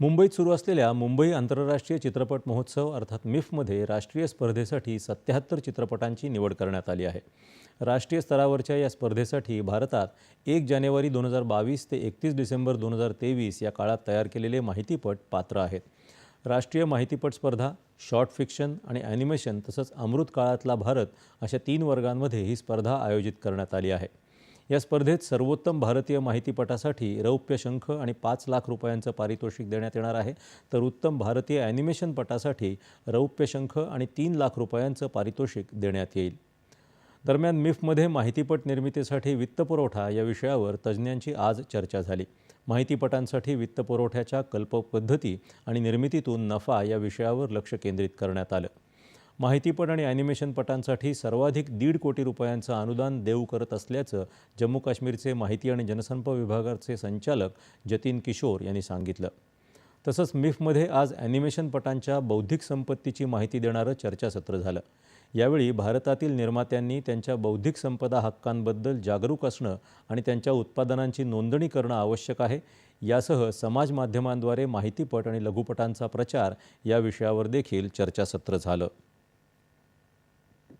मुंबईत सुरू असलेल्या मुंबई आंतरराष्ट्रीय चित्रपट महोत्सव अर्थात मिफमध्ये राष्ट्रीय स्पर्धेसाठी सत्याहत्तर चित्रपटांची निवड करण्यात आली आहे. राष्ट्रीय स्तरावरच्या या स्पर्धेसाठी भारतात एक जानेवारी दोन हजार बावीस ते एकतीस डिसेंबर दोन हजार तेवीस या काळात तयार केलेले माहितीपट पात्र आहेत. राष्ट्रीय माहितीपट स्पर्धा शॉर्ट फिक्शन आणि ॲनिमेशन तसंच अमृत काळातला भारत अशा तीन वर्गांमध्ये ही स्पर्धा आयोजित करण्यात आली आहे. या स्पर्धेत सर्वोत्तम भारतीय माहितीपटासाठी रौप्य शंख आणि पाच लाख रुपयांचं पारितोषिक देण्यात येणार आहे. तर उत्तम भारतीय ॲनिमेशन पटासाठी रौप्य शंख आणि तीन लाख रुपयांचं पारितोषिक देण्यात येईल. दरम्यान मिफमध्ये माहितीपट निर्मितीसाठी वित्तपुरवठा या विषयावर तज्ज्ञांची आज चर्चा झाली. माहितीपटांसाठी वित्तपुरवठ्याच्या कल्पपद्धती आणि निर्मितीतून नफा या विषयावर लक्ष केंद्रित करण्यात आलं. माहितीपट आणि ॲनिमेशन पटांसाठी सर्वाधिक दीड कोटी रुपयांचं अनुदान देऊ करत असल्याचं जम्मू काश्मीरचे माहिती आणि जनसंपर्क विभागाचे संचालक जतीन किशोर यांनी सांगितलं. तसंच मिफमध्ये आज ॲनिमेशनपटांच्या बौद्धिक संपत्तीची माहिती देणारं चर्चासत्र झालं. यावेळी भारतातील निर्मात्यांनी त्यांच्या बौद्धिक संपदा हक्कांबद्दल जागरूक असणं आणि त्यांच्या उत्पादनांची नोंदणी करणं आवश्यक आहे. यासह समाज माध्यमांद्वारे माहितीपट आणि लघुपटांचा प्रचार या विषयावर देखील चर्चासत्र झालं.